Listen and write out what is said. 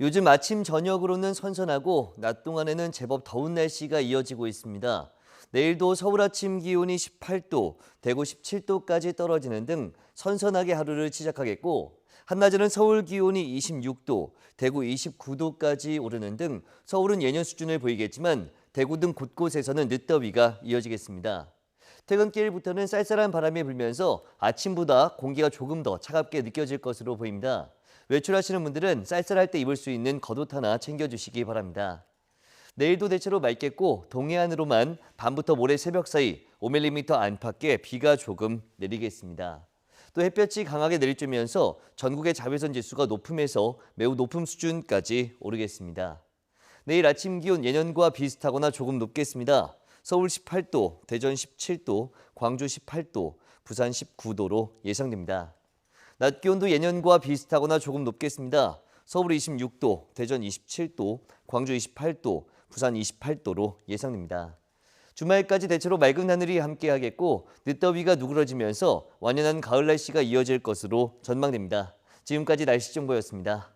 요즘 아침 저녁으로는 선선하고 낮 동안에는 제법 더운 날씨가 이어지고 있습니다. 내일도 서울 아침 기온이 18도, 대구 17도까지 떨어지는 등 선선하게 하루를 시작하겠고 한낮에는 서울 기온이 26도, 대구 29도까지 오르는 등 서울은 예년 수준을 보이겠지만 대구 등 곳곳에서는 늦더위가 이어지겠습니다. 퇴근길부터는 쌀쌀한 바람이 불면서 아침보다 공기가 조금 더 차갑게 느껴질 것으로 보입니다. 외출하시는 분들은 쌀쌀할 때 입을 수 있는 겉옷 하나 챙겨주시기 바랍니다. 내일도 대체로 맑겠고 동해안으로만 밤부터 모레 새벽 사이 5mm 안팎의 비가 조금 내리겠습니다. 또 햇볕이 강하게 내리쬐면서 전국의 자외선 지수가 높음에서 매우 높음 수준까지 오르겠습니다. 내일 아침 기온 예년과 비슷하거나 조금 높겠습니다. 서울 18도, 대전 17도, 광주 18도, 부산 19도로 예상됩니다. 낮 기온도 예년과 비슷하거나 조금 높겠습니다. 서울 26도, 대전 27도, 광주 28도, 부산 28도로 예상됩니다. 주말까지 대체로 맑은 하늘이 함께하겠고 늦더위가 누그러지면서 완연한 가을 날씨가 이어질 것으로 전망됩니다. 지금까지 날씨 정보였습니다.